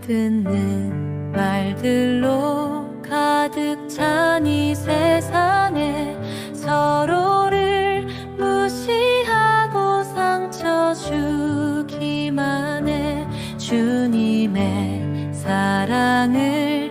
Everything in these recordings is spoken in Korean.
듣는 말들로 가득 찬 이 세상에 서로를 무시하고 상처 주기만 해 주님의 사랑을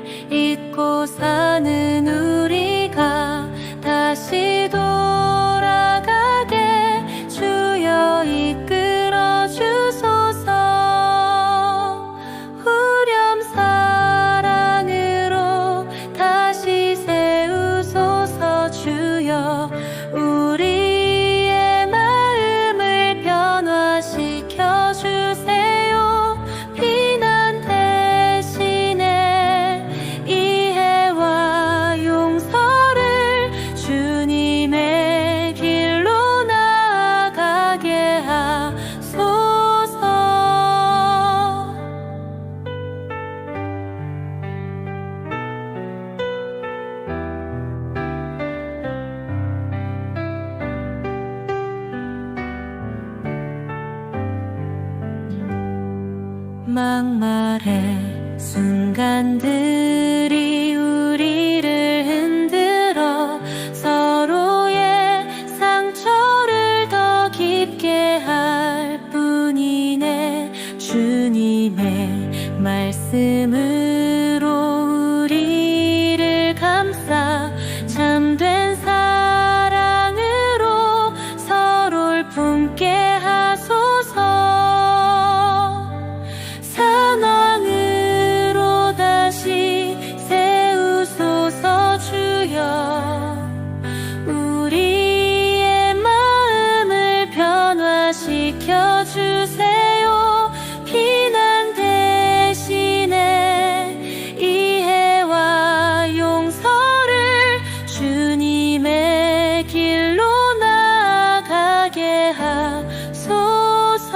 막말의 순간들이 우리를 흔들어 서로의 상처를 더 깊게 할 뿐이네. 주님의 말씀으 길로 나아가게 하소서.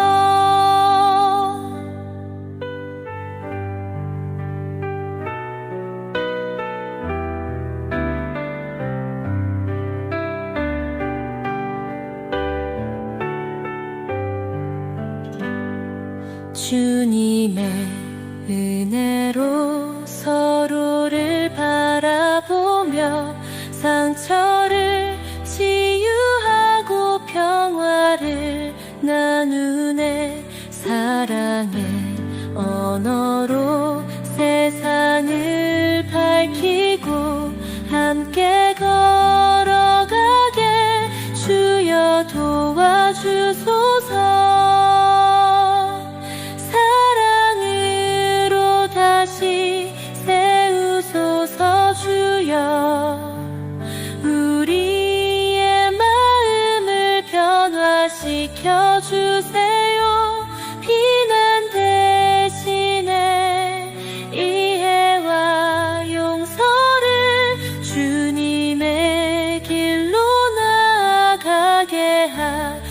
주님의 은혜로 언어로 세상을 밝히고 함께 걸어가게 주여 도와주소서. 사랑으로 다시 세우소서 주여. 우리의 마음을 변화시켜 주세요. 하게 하